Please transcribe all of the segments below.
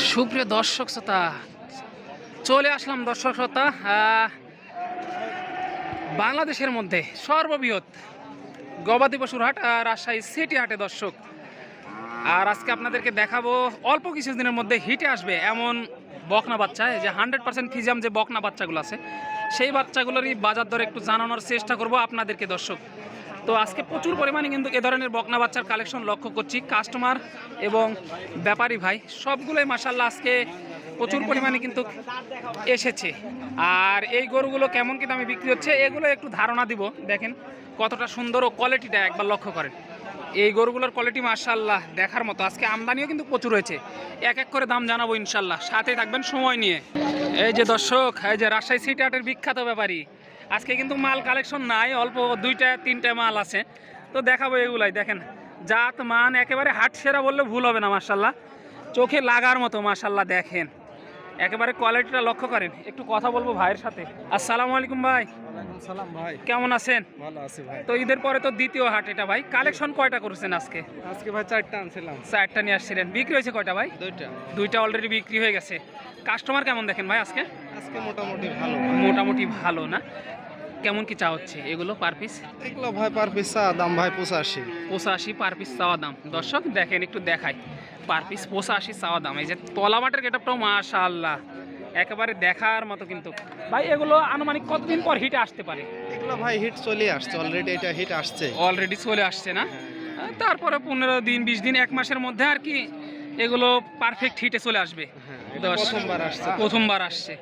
সুপ্রিয় দর্শক শ্রোতা, চলে আসলাম দর্শক শ্রোতা বাংলাদেশের মধ্যে সর্ববৃহৎ গবাদি পশুর হাট রাজশাহী সিটি হাটে দর্শক। আর আজকে আপনাদেরকে দেখাবো, অল্প কিছু দিনের মধ্যে হিটে আসবে এমন বকনা বাচ্চা যে হান্ড্রেড পার্সেন্ট ফিজাম যে বকনা বাচ্চাগুলো আছে, সেই বাচ্চাগুলোরই বাজার দর একটু জানানোর চেষ্টা করব আপনাদেরকে দর্শক। তো আজকে প্রচুর পরিমাণে কিন্তু এ ধরনের বকনা বাচ্চার কালেকশন লক্ষ্য করছি কাস্টমার এবং ব্যাপারী ভাই। সবগুলোই মাসাল্লাহ আজকে প্রচুর পরিমাণে কিন্তু এসেছে। আর এই গরুগুলো কেমন কি দামে বিক্রি হচ্ছে, এগুলো একটু ধারণা দিব। দেখেন কতটা সুন্দর ও কোয়ালিটিটা একবার লক্ষ্য করেন। এই গরুগুলোর কোয়ালিটি মার্শাল্লাহ দেখার মতো। আজকে আমদানিও কিন্তু প্রচুর হয়েছে। এক এক করে দাম জানাব ইনশাল্লাহ সাথে থাকবেন সময় নিয়ে। এই যে দর্শক, এই যে রাজশাহী সিটি আর্টের বিখ্যাত ব্যাপারী। আজকে কিন্তু মাল কালেকশন নাই অল্প দুইটা তিনটা মাল আছে। তো দেখাবো এগুলাই দেখেন। জাত মান একেবারে হাট সেরা বললে ভুল হবে না মার্শাল্লাহ চোখে লাগার মতো মার্শাল্লাহ দেখেন। একেবারে কোয়ালিটিটা লক্ষ্য করেন। একটু কথা বলব ভাইয়ের সাথে। আসসালামু আলাইকুম ভাই। সালাম ভাই। কেমন আছেন? ভালো আছি ভাই। তো ঈদের পরে তো দ্বিতীয় হাট এটা ভাই। কালেকশন কয়টা করেছেন আজকে? আজকে ভাই চারটা আনছিলাম। চারটা নিয়ে আসছিলেন। বিক্রি হয়েছে কয়টা ভাই? দুইটা। দুইটা অলরেডি বিক্রি হয়ে গেছে। কাস্টমার কেমন দেখেন ভাই আজকে? আজকে মোটামুটি ভালো। মোটামুটি ভালো না? কেমন কি চা হচ্ছে? এগুলো পার পিস এগুলো ভাই পার পিস চা দাম ভাই পঁচাশি। পঁচাশি পার পিস চাওয়া দাম। দর্শক দেখেন একটু দেখাই। পার পিস পঁচাশি চাওয়া দাম। এই যে তলাবাটের গেটআপটাও মাশাআল্লাহ। একেবারে দেখার মতো কিন্তু। ভাই এগুলো আনুমানিক কতদিন পর হিটে আসতে পারে? এগুলো ভাই হিট চলে আসছে। অলরেডি এটা হিট আসছে। অলরেডি চলে আসছে না? তারপরে পনেরো দিন বিশ দিন এক মাসের মধ্যে আর কি এগুলো পারফেক্ট হিটে চলে আসবে। হ্যাঁ। প্রথমবার আসছে। প্রথমবার আসছে।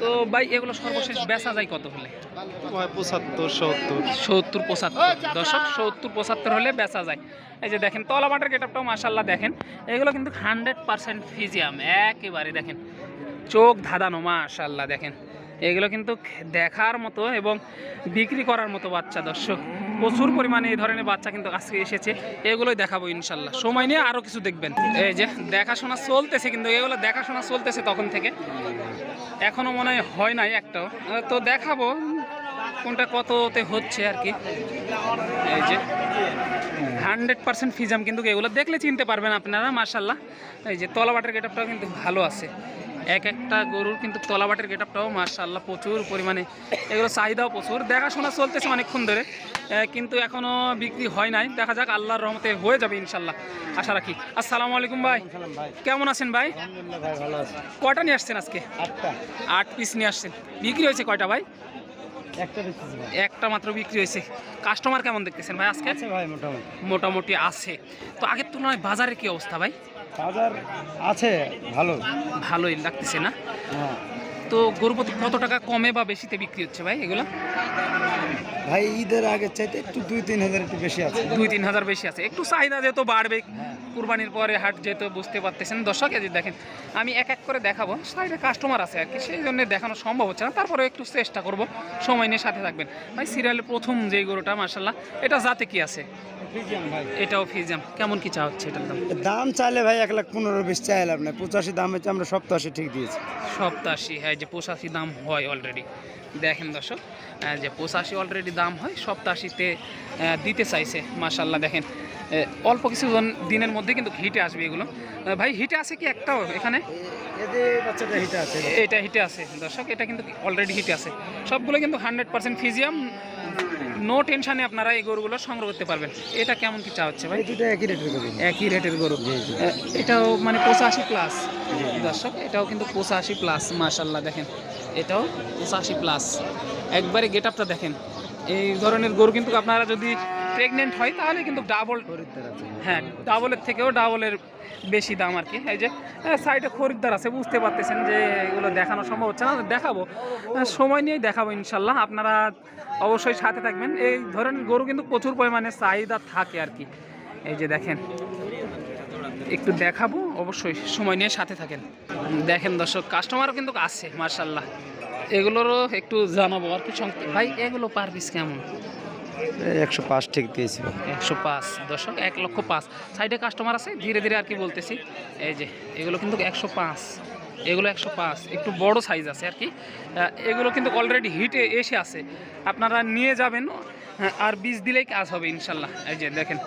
তো ভাই এগুলো সর্বশেষ বেচা যায় কত হলে? পঁচাত্তর সত্তর। সত্তর পঁচাত্তর। দশক সত্তর পঁচাত্তর হলে বেচা যায়। এই যে দেখেন তলাবাটার গেটআপটাও মাসাল্লাহ দেখেন। এগুলো কিন্তু হান্ড্রেড পার্সেন্ট ফিজিয়াম একেবারে দেখেন। চোখ ধাঁধানো মাশাল্লাহ দেখেন। এগুলো কিন্তু দেখার মতো এবং বিক্রি করার মতো বাচ্চা দর্শক। প্রচুর পরিমাণে এই ধরনের বাচ্চা কিন্তু আজকে এসেছে। এগুলোই দেখাবো ইনশাল্লাহ। সময় নিয়ে আরও কিছু দেখবেন। এই যে দেখাশোনা চলতেছে কিন্তু, এগুলো দেখাশোনা চলতেছে তখন থেকে। এখনও মনে হয় হয় নাই একটাও। তো দেখাবো। কোনটা কততে হচ্ছে আর কি? এই যে হান্ড্রেড পার্সেন্ট ফিজাম কিন্তু এগুলো দেখলে চিনতে পারবেন আপনারা মার্শাল্লাহ এই যে তলাবাটের গেটআপটাও কিন্তু ভালো আছে। এক একটা গরুর কিন্তু তলাবাটের গেট আপটাও মার্শাল্লাহ প্রচুর পরিমাণে। এগুলো চাহিদাও প্রচুর। দেখাশোনা চলতেছে অনেকক্ষণ ধরে কিন্তু এখনও বিক্রি হয় নাই। দেখা যাক আল্লাহর রহমতে হয়ে যাবে ইনশাল্লাহ আশা রাখি। আসসালামু আলাইকুম ভাই। কেমন আছেন ভাই? কয়টা নিয়ে আসছেন আজকে? আটটা। আট পিস নিয়ে আসছেন। বিক্রি হয়েছে কয়টা ভাই? একটা মাত্র বিক্রি হয়েছে। কাস্টমার কেমন দেখতেছেন ভাই আজকে? ভাই মোটামুটি। মোটামুটি আছে। তো আগের তুলনায় বাজারের কি অবস্থা ভাই? বাজার আছে ভালো। ভালোই লাগতেছে না? হ্যাঁ। তো গরু প্রতি কত টাকা কমে বা বেশিতে বিক্রি হচ্ছে ভাই এগুলো? ভাই ঈদের আগে চাইতে একটু দুই তিন হাজার একটু বেশি আছে। দুই তিন হাজার বেশি আছে। একটু চাহিদা যেহেতু বাড়বে কুরবানির পরে হাট যেহেতু বুঝতে পারতেছেন দর্শক যে দেখেন আমি এক এক করে দেখাবো। সাইডে কাস্টমার আছে আর কি সেই জন্য দেখানো সম্ভব হচ্ছে না। তারপরে একটু চেষ্টা করব সময় নিয়ে সাথে থাকবেন। ভাই সিরিয়ালের প্রথম যেই গরুটা মার্শাল্লাহ এটা যাতে কি আছে? এটাও ফিজাম কেমন কি চা হচ্ছে এটার দাম? দাম চাইলে ভাই এক লাখ পনেরো বিশ চাইলাম না পঁচাশি দাম হচ্ছে আমরা সপ্তাশি ঠিক দিয়েছি। সপ্তাশি হ্যাঁ যে পঁচাশি দাম হয় অলরেডি দেখেন দর্শক আহ, যে পঁচাশি অলরেডি দাম হয় সপ্তাশিতে দিতে চাইছে মাশাল্লাহ দেখেন। অল্প কিছু দিনের মধ্যে কিন্তু হিটে আসবে এগুলো। ভাই হিটে আছে কি একটাও এখানে? এটা হিটে আছে। দর্শক এটা কিন্তু অলরেডি হিটে আছে। সবগুলো কিন্তু হান্ড্রেড পার্সেন্ট ফিজিয়াম। নো টেনশানে আপনারা এই গরুগুলো সংগ্রহ করতে পারবেন। এটা কেমন কি চা হচ্ছে ভাই? দুটো একই রেটের করি একই রেটের গরু। এটাও মানে পঁচাশি প্লাস দর্শক এটাও কিন্তু পঁচাশি প্লাস মাশাল্লাহ দেখেন। এটাও পঁচাশি প্লাস একবারে গেট আপটা দেখেন। এই ধরনের গরু কিন্তু আপনারা যদি প্রেগনেন্ট হয়, তাহলে কিন্তু ডাবল হ্যাঁ ডাবলের থেকেও ডাবলের বেশি দাম আর কি। এই যে সাইডে খরিদ্দার আছে, বুঝতে পারতেছেন যে এগুলো দেখানো সম্ভব হচ্ছে না। দেখাবো। সময় নিয়েই দেখাবো ইনশাল্লাহ আপনারা অবশ্যই সাথে থাকবেন। এই ধরেন গরু কিন্তু প্রচুর পরিমাণে চাহিদা থাকে আর কি। এই যে দেখেন, একটু দেখাবো। অবশ্যই সময় নিয়ে সাথে থাকেন। দেখেন দর্শক কাস্টমারও কিন্তু আছে মার্শাল্লাহ এগুলোরও একটু জানাব আর কি। ভাই, এগুলো পার পিস কেমন? একশো পাঁচ ঠিক দিয়েছি। একশো পাঁচ। দশক এক লক্ষ পাঁচ। সাইডে কাস্টমার আছে ধীরে ধীরে আর কি বলতেছি। এই যে এগুলো কিন্তু একশো পাঁচ। এগুলো একশো পাঁচ। একটু বড় সাইজ আছে আর কি। এগুলো কিন্তু অলরেডি হিটে এসে আছে। আপনারা নিয়ে যাবেন হ্যাঁ, আর বীজ দিলেই কাজ হবে ইনশাল্লাহ। এই যে দেখেন।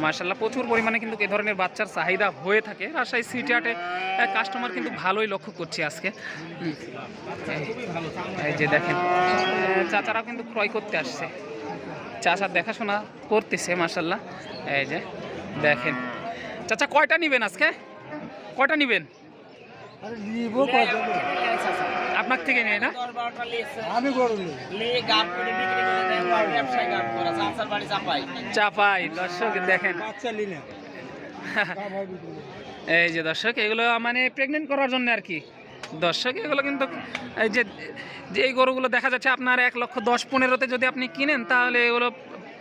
মার্শাল্লাহ প্রচুর পরিমাণে কিন্তু এ ধরনের বাচ্চার চাহিদা হয়ে থাকে। রাজশাহী সিটি আর্টে কাস্টমার কিন্তু ভালোই লক্ষ্য করছি আজকে। এই- যে দেখেন চাচারাও কিন্তু ক্রয় করতে আসছে। চাচার দেখাশোনা করতেছে মার্শাল্লাহ এই যে, দেখেন। চাচা, কয়টা নেবেন আজকে? কয়টা নেবেন? আপনার থেকে নিয়ে না? আমি চাপাই দর্শক দেখেন। এই যে দর্শক এগুলো মানে প্রেগনেন্ট করার জন্য আর কি। দর্শক এগুলো কিন্তু এই যে এই গরুগুলো দেখা যাচ্ছে আপনার এক লক্ষ দশ পনেরোতে যদি আপনি কিনেন তাহলে এগুলো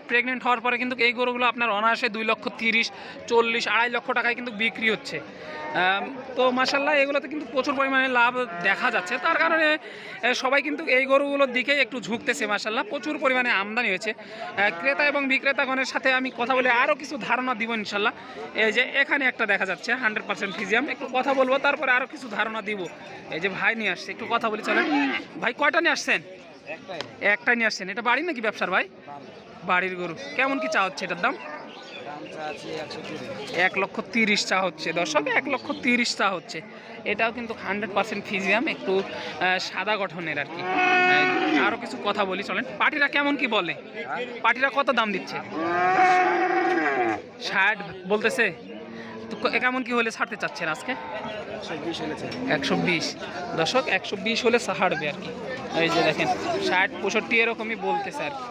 প্রেগনেন্ট হওয়ার পরে কিন্তু এই গরুগুলো আপনার অনায়াসে দুই লক্ষ তিরিশ চল্লিশ আড়াই লক্ষ টাকায় কিন্তু বিক্রি হচ্ছে। তো মাসাল্লাহ এগুলোতে কিন্তু প্রচুর পরিমাণে লাভ দেখা যাচ্ছে। তার কারণে সবাই কিন্তু এই গরুগুলোর দিকেই একটু ঝুঁকতেছে মাসাল্লাহ প্রচুর পরিমাণে আমদানি হয়েছে। ক্রেতা এবং বিক্রেতাগণের সাথে আমি কথা বলে আরও কিছু ধারণা দিব ইনশাল্লাহ এই যে এখানে একটা দেখা যাচ্ছে হান্ড্রেড পার্সেন্ট ফিজিয়াম। একটু কথা বলব তারপরে আরও কিছু ধারণা দিব। এই যে ভাই নিয়ে আসছে একটু কথা বলি চলেন। ভাই কয়টা নিয়ে আসছেন? একটাই নিয়ে আসছেন। এটা বাড়ি নাকি ব্যবসার ভাই? বাড়ির গরু। কেমন কি চা হচ্ছে এটার দাম? এক লক্ষ তিরিশ চা হচ্ছে। দর্শক, এক লক্ষ তিরিশ চা হচ্ছে। এটাও কিন্তু হান্ড্রেড পার্সেন্ট ফিজিয়াম, একটু সাদা গঠনের আর কি। আরও কিছু কথা বলি, চলেন। পার্টিরা কেমন কি বলে? পার্টিরা কত দাম দিচ্ছে? ষাট বলতেছে। তো কেমন কি হলে ছাড়তে চাচ্ছেন আজকে? একশো বিশ। দশক একশো বিশ হলে ছাড়বে আর কি। এই যে দেখেন, ষাট, পঁয়ষট্টি এরকমই বলতেছে আর কি।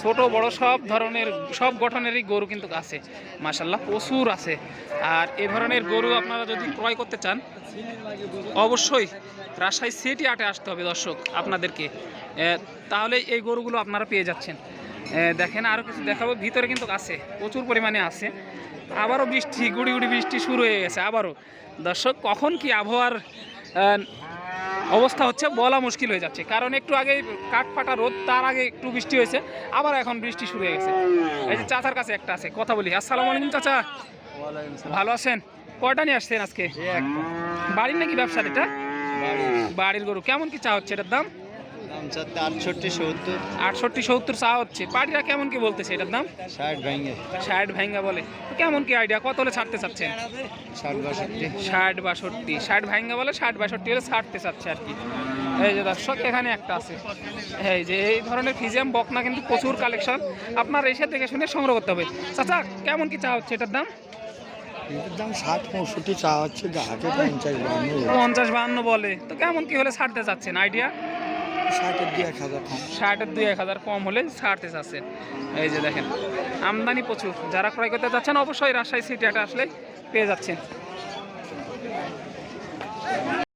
ছোট, বড় সব ধরনের, সব গঠনেরই গরু কিন্তু আছে মাসাল্লাহ প্রচুর আছে। আর এ ধরনের গরু আপনারা যদি ক্রয় করতে চান, অবশ্যই রাজশাহী সিটি আটে আসতে হবে দর্শক আপনাদেরকে। তাহলে এই গরুগুলো আপনারা পেয়ে যাচ্ছেন। দেখেন আরও কিছু দেখাবো, ভিতরে কিন্তু আছে, প্রচুর পরিমাণে আছে। আবারও বৃষ্টি গুড়ি গুড়ি বৃষ্টি শুরু হয়ে গেছে, আবারও। দর্শক, কখন কি আবহাওয়ার অবস্থা হচ্ছে বলা মুশকিল হয়ে যাচ্ছে। কারণ একটু আগে কাঠ ফাটা রোদ তার আগে একটু বৃষ্টি হয়েছে আবার এখন বৃষ্টি শুরু হয়ে গেছে। এই যে চাচার কাছে একটা আছে কথা বলি। আসসালামু আলাইকুম চাচা। ভালো আছেন? কয়টা নিয়ে আসছেন আজকে? বাড়ির নাকি ব্যবসা এটা? বাড়ির গরু। কেমন কি চা হচ্ছে? এটার দাম? আটষট্টি সত্তর। আটষট্টি সত্তর চা হচ্ছে। পাটিরা কেমন কি বলতেছে এটার দাম? ষাট ভেঙে ষাট ভাঙ্গা বলে। কেমন কি আইডিয়া কত হলে ছাড়তে চাচ্ছেন? ষাট বাষট্টি। ষাট বাষট্টি। ষাট ভাঙ্গা বলে ষাট বাষট্টি হলে ছাড়তে চাচ্ছে আর কি। এই যে দর্শক এখানে একটা আছে। এই যে এই ধরনের ফিজিয়াম বকনা কিন্তু প্রচুর কালেকশন আপনার এসে দেখে শুনে সংগ্রহ করতে হবে। চাচা কেমন কি চা হচ্ছে এটার দাম? দাম ষাট পঁয়ষট্টি চা হচ্ছে পঞ্চাশ বান্ন পঞ্চাশ বাহান্ন বলে। তো কেমন কি হলে ছাড়তে চাচ্ছেন? আইডিয়া ষাটের দুই এক হাজার কম হলে ছাড়তে আছে এই যে দেখেন, আমদানি প্রচুর। যারা ক্রয় করতে যাচ্ছেন, অবশ্যই রাজশাহী সিটি একটা আসলে পেয়ে যাচ্ছেন।